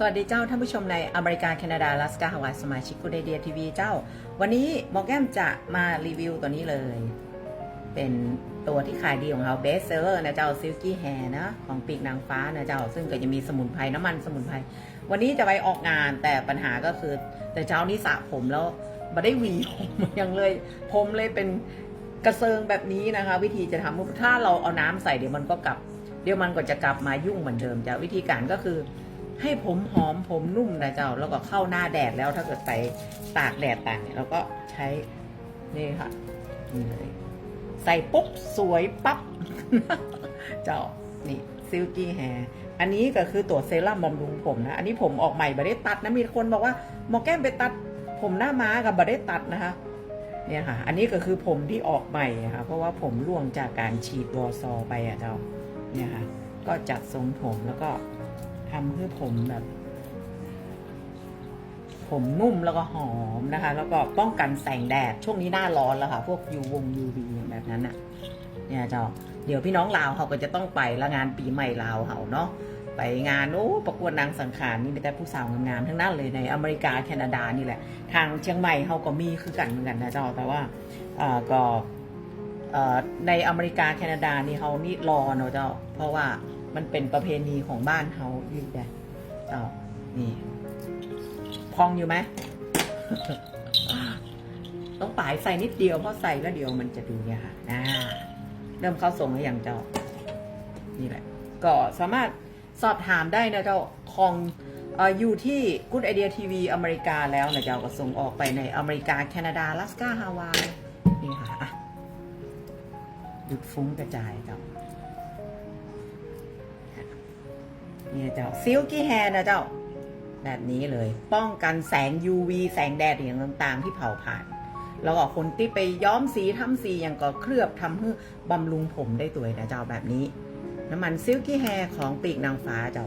สวัสดีเจ้าท่านผู้ชมในอเมริกา แคนาดาลาสกาฮาวายสมาชิกกูเดเดียทีวีเจ้า วันนี้หมอแก้มจะมารีวิวตัวนี้เลย เป็นตัวที่ขายดีของเราเบสเซอร์นะเจ้าซิลกี้แฮนะ ของปีกนางฟ้านะเจ้า ซึ่งก็จะมีสมุนไพรน้ำมันสมุนไพรวันนี้จะไปออกงานแต่ปัญหาก็คือ แต่เช้านี้สระผมแล้วม่ได้หวีผมยังเลย ผมเลยเป็นกระเซิงแบบนี้นะคะ วิธีจะทำถ้าเราเอาน้ำใส่เดี๋ยวมันก็กลับ เดี๋ยวมันก็จะกลับมายุ่งเหมือนเดิมจ้ะวิธีการก็คือ ให้ผมหอมผมนุ่มนะเจ้า แล้วก็เข้าหน้าแดดแล้วถ้าเกิดไปตากแดดต่างเนี่ยเราก็ใช้นี่ค่ะนี่เลยใส่ปุ๊บสวยปั๊บ เจ้านี่ซิลกี้แฮร์อันนี้ก็คือตัวเซรั่มบำรุงผมนะ อันนี้ผมออกใหม่บาได้ตัดนะมีคนบอกว่าหมอแก้มไปตัด ผมหน้าม้ากับบาได้ตัดนะคะเนี่ยค่ะ อันนี้ก็คือผมที่ออกใหม่ค่ะ เพราะว่าผมร่วงจากการฉีดวอซอไปอะเจ้า เนี่ยค่ะ ก็จัดทรงผมแล้วก็ ทำให้ผมแบบ ผมนุ่มแล้วก็หอมนะคะ แล้วก็ป้องกันแสงแดดช่วงนี้หน้าร้อนแล้วค่ะ พวกยูวงยูวีแบบนั้นอะเนี่ยเจ้าเดี๋ยวพี่น้องลาวเขาก็จะต้องไปละงานปีใหม่ลาวเขาเนาะไปงานโอ้ประกวดนางสังขารนี่มีแต่ผู้สาวงามๆทั้งนั้นเลยในอเมริกาแคนาดานี่แหละ ทางเชียงใหม่เขาก็มีคือกันเหมือนกันนะเจ้าแต่ว่าเอ่อก็ในอเมริกาแคนาดานี่เขานี่รอเนาะเจ้า เพราะว่า มันเป็นประเพณีของบ้านเขาอยู่แต่เจ้านี่พองอยู่ไหมต้องปลายใส่นิดเดียวเพราะใส่แล้วเดียวมันจะดูเนี่ยค่ะอ่าเริ่มเข้าทรงแล้วอย่างเจ้า นี่แหละ ก็สามารถสอบถามได้นะเจ้าของออยู่ที่ Good Idea TV อเมริกาแล้วนะเจ้าก็ส่งออกไปในอเมริกา แคนาดาลาสกาฮาวาย นี่ค่ะอะหยุดฟุ้งกระจายเจ้า เนี่ยเจ้าซิลกี้แฮร์นะเจ้า แบบนี้เลย ป้องกันแสง UV แสงแดดอย่างต่างๆ ที่เผาผ่าน แล้วก็คนที่ไปย้อมสีทำสีอย่างก็เคลือบทำให้บำรุงผมได้ตัวยนะเจ้าแบบนี้ น้ำมันซิลกี้แฮร์ของปีกนางฟ้าเจ้า